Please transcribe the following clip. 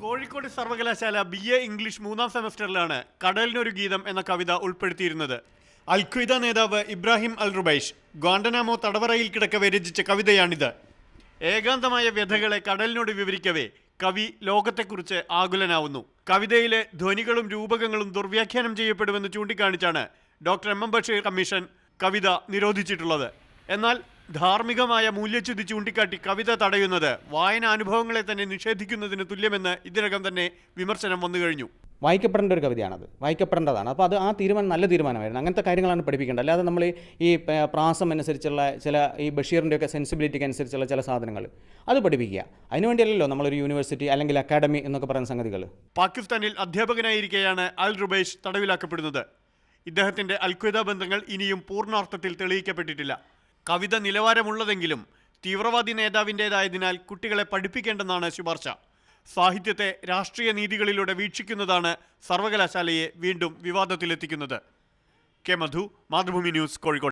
കോഴിക്കോട് സർവകലാശാല B A English മൂന്നാം സെമസ്റ്ററിലാണ് കടലിനൊരു ഗീതം എന്ന കവിത ഉൾപ്പെടുത്തിയിരുന്നത്. അൽഖ്വയ്ദ നേതാവ് ഇബ്രാഹിം അൽ റുബൈഷ് ഗ്വാണ്ടനാമോ തടവറയിൽ കിടക്കവെ രചിച്ച കവിതയാണിത്. ഏകാന്തമായ വ്യഥകളെ കടലിനോട് വിവരിക്കവേ കവി ലോകത്തെക്കുറിച്ച് ആകുലനാവുന്നു. കവിതയിലെ ധ്വനികളും രൂപകങ്ങളും ദുർവ്യാഖ്യാനം ചെയ്യപ്പെടുമെന്ന് ചൂണ്ടിക്കാണിച്ചാണ് doctor M M Basheer commission കവിത നിരോധിച്ചിട്ടുള്ളത്. എന്നാൽ ധാർമ്മികമായ മൂല്യച്യുതി ചൂണ്ടിക്കാട്ടി കവിത തടയുന്നത് വായനാനുഭവങ്ങളെ തന്നെ നിഷേധിക്കുന്നതിന് തുല്യമെന്ന് ഇതിനകം തന്നെ വിമർശനം വന്നു കഴിഞ്ഞു. വായിക്കപ്പെടേണ്ട ഒരു കവിതയാണത്. വായിക്കപ്പെടേണ്ടതാണ്. അപ്പോൾ അത് ആ തീരുമാനം നല്ല തീരുമാനമായിരുന്നു. അങ്ങനത്തെ കാര്യങ്ങളാണ് പഠിപ്പിക്കേണ്ടത്. അല്ലാതെ നമ്മൾ ഈ പ്രാസം അനുസരിച്ചുള്ള ചില ഈ ബഷീറിന്റെയൊക്കെ സെൻസിബിലിറ്റിക്ക് അനുസരിച്ചുള്ള ചില സാധനങ്ങൾ അത് പഠിപ്പിക്കുക. അതിനുവേണ്ടിയല്ലല്ലോ നമ്മളൊരു യൂണിവേഴ്സിറ്റി അല്ലെങ്കിൽ അക്കാഡമി എന്നൊക്കെ പറയുന്ന സംഗതികൾ. പാകിസ്ഥാനിൽ അധ്യാപകനായിരിക്കെയാണ് അൽ റുബേഷ് തടവിലാക്കപ്പെടുന്നത്. ഇദ്ദേഹത്തിന്റെ അൽഖ്വയ്ദ ബന്ധങ്ങൾ ഇനിയും പൂർണാർത്ഥത്തിൽ തെളിയിക്കപ്പെട്ടിട്ടില്ല. കവിത നിലവാരമുള്ളതെങ്കിലും തീവ്രവാദി നേതാവിന്റെതായതിനാൽ കുട്ടികളെ പഠിപ്പിക്കേണ്ടെന്നാണ് ശുപാർശ. സാഹിത്യത്തെ രാഷ്ട്രീയ നീതികളിലൂടെ വീക്ഷിക്കുന്നതാണ് സർവകലാശാലയെ വീണ്ടും വിവാദത്തിലെത്തിക്കുന്നത്. K Madhu Mathrubhumi news Kozhikode.